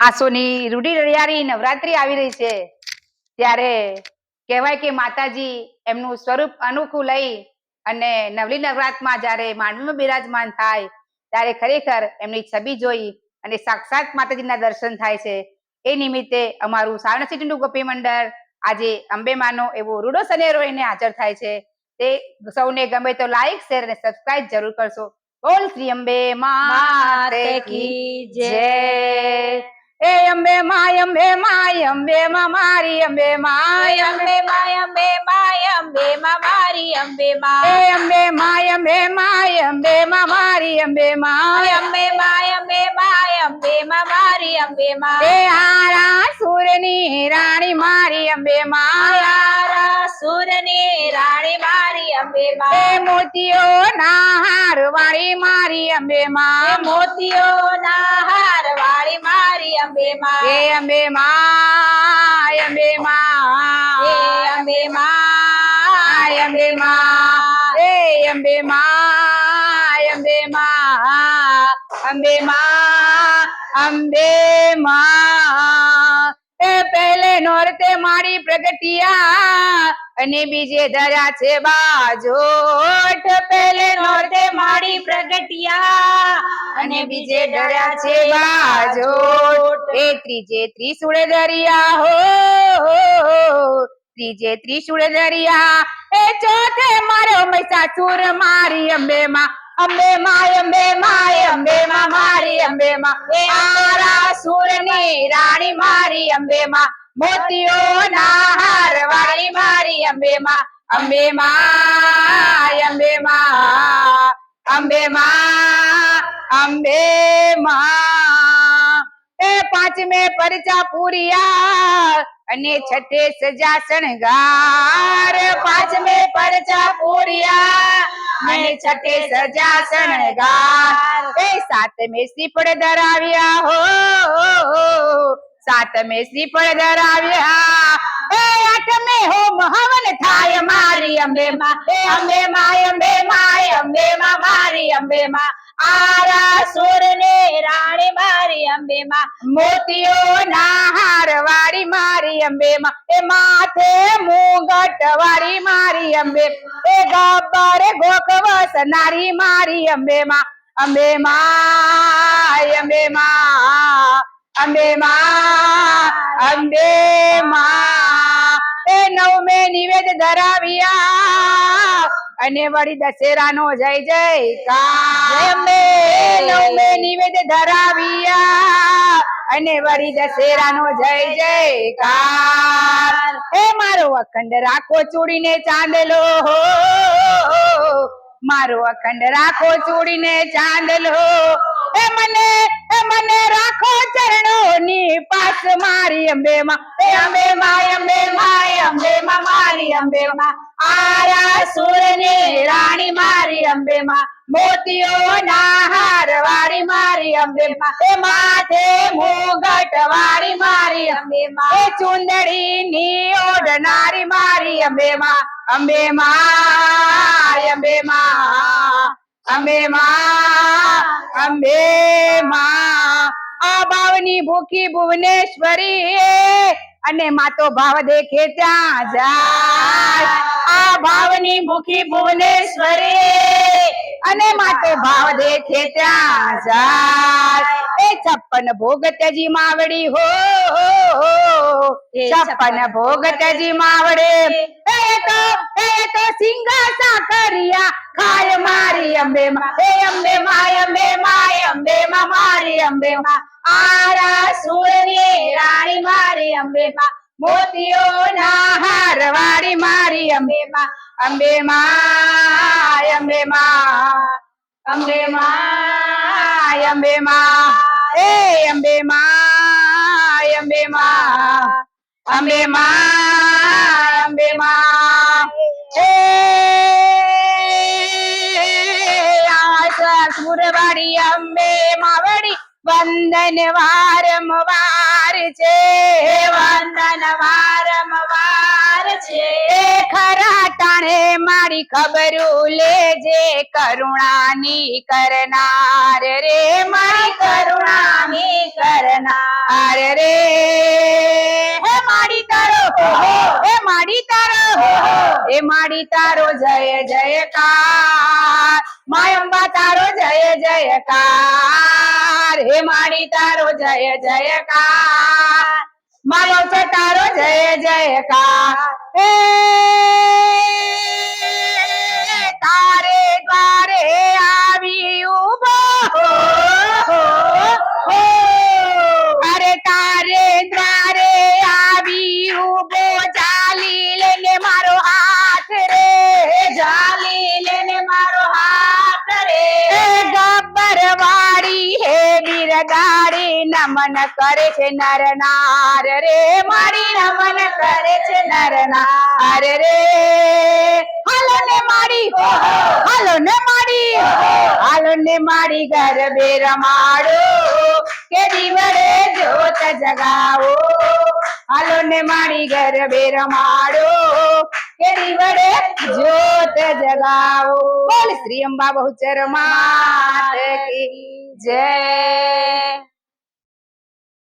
આસોની રૂઢી રળિયારી નવરાત્રી આવી રહી છે. ત્યારે કહેવાય કે માતાજી એમનું સ્વરૂપ અનોખું લઈ અને નવલી નવરાત્રમાં જ્યારે માંડવીમાં બિરાજમાન થાય, ત્યારે ખરેખર એમની છબી જોઈ અને સાક્ષાત માતાજીના દર્શન થાય છે. એ નિમિત્તે અમારું સાવણ સિટીનું ગોપી મંડળ આજે અંબેમાનો એવો રૂડો સનેરો એને હાજર થાય છે. તે સૌને ગમે તો લાઈક શેર અને સબસ્ક્રાઇબ જરૂર કરશો. બોલ શ્રી અંબે, માતે કી જય. એ અંબે માય અંબે માય અંબે માં મારી અંબે માય અંબે માય અંબે માય અંબે માં મારી અંબે એ માં અંબે માય અંબે માય અંબે માં મારી અંબે માય. અંબે માય અંબે માય અંબે માં મારી અંબે એ માં હારા સુરની રાણી મારી અંબે માયા. હારા સુરની રાણી મારી અંબે એ મોતીઓ ના હાર વાળી મારી અંબે એ માં. મોતીઓ ના મારી અંબે મા અંબે મા એ અંબે માં અંબે માં એ અંબે માં અંબે માં અંબે માં અંબે માં એ પહેલે નોરતે મારી પ્રગટિયા અને બીજે ધરા છે બાજોઠ પહેલે નોરતે મારી પ્રગટિયા અને બીજે ધરા છે બાજોઠ એ ત્રીજે ત્રિશુળે દરિયા હો ત્રીજે ત્રિશુળે દરિયા. એ ચોથે મારો મૈસાસુર મારી અંબે માં અંબે માય અંબે માય અંબે માં મારી અંબે માં એ અંબે માં મોતીઓ ના હાર વાળી મારી અંબે માં અંબે માં અંબે માં અંબે માં અંબે માં એ પાંચમે પરચા પૂરિયા અને છઠ્ઠે સજા શણગાર. પાંચમે પરચા પૂરિયા અને છઠ્ઠે સજા શણગાર. એ સાતમે સીપડ ધરાવ્યા હો. સાતમે શ્રીફળ ધરાવ્યા. એ આઠમે હો મહાવન થાય મારી અંબે માં એ અંબે માં અંબે માં અંબે માં મારી અંબે માં આરા સુરની રાણી મારી અંબે માં મોતીઓ ના હાર વાળી મારી અંબે માં એ માથે મુગટ વાળી મારી અંબે એ ગબ્બર ગોખવસ નારી મારી અંબે માં અંબે માં અંબે માં અંબે માં અંબે માં. એ નવમે નિવેદ ધરાવ્યા. અને વળી દશેરાનો જય જયકાર અંબે. નવમે નિવેદ ધરાવ્યા. અને વળી દશેરાનો જય જયકાર હે મારો અખંડ રાખો ચૂડીને ચાંદલો હો. મારો અખંડ રાખો ચૂડીને ચાંદલો હે. મને મને રાખો ચરણોની પાસ. મારી અંબે માં અંબે માય અંબે માય અંબે માં મારી અંબે માં આરા સુરની રાણી મારી અંબે માં મોતીઓ ના હાર વાળી મારી અંબે માં માથે મુગટ વાળી મારી અંબે માં ચુંદડી ની ઓઢનારી મારી અંબે માં અંબે માં અંબે માં અંબે માં અંબે માં આ ભાવની ભૂખી ભુવનેશ્વરી અને માતો ભાવ દેખે ત્યાં જાય. આ ભાવની ભૂખી ભુવનેશ્વરી અને માતો ભાવ દેખે ત્યાં જાય. એ છપ્પન ભોગ તજી માવડી હો છપ્પન ભોગ તજી માવડે. એ તો એ તો સિંગાસા કરિયા. ખાય મારી અંબે માં. અંબે માય અંબે માય અંબે માં, મારી અંબે માં. આરા સુરની રાણી મારી અંબે માં. મોતીઓ ના હાર વાળી મારી અંબે માં. અંબે માં અંબે માં. અંબે માં અંબે માં. એ અંબે માં અંબે માં. અંબે માં અંબે માં. અંબે માવડી વંદન વારંવાર છે, વંદન વારંવાર છે. ખરા ટાણે મારી ખબરું લેજે, કરુણાની કરનાર રે, મારી કરુણાની કરનાર રે. હે માડી તારો, હે માડી તારો, હે માડી તારો જય જયકાર. કા તારો જય જયકાર હે માડી તારો જય જયકાર મારો તારો જય જયકાર. હે બિરદાડી નમન કરે છે નર નાર રે. મારી નમન કરે છે નર નાર રે. હાલો ને મારી હાલો ને મારી હાલો ને મારી ઘર બે રમાડો કે દીવડે જોત જગાવો. હાલો ને મારી ઘર બે રમાડો કે વડે જોત જગાવો. બોલ શ્રી અંબા બહુ ચરમા કી જય.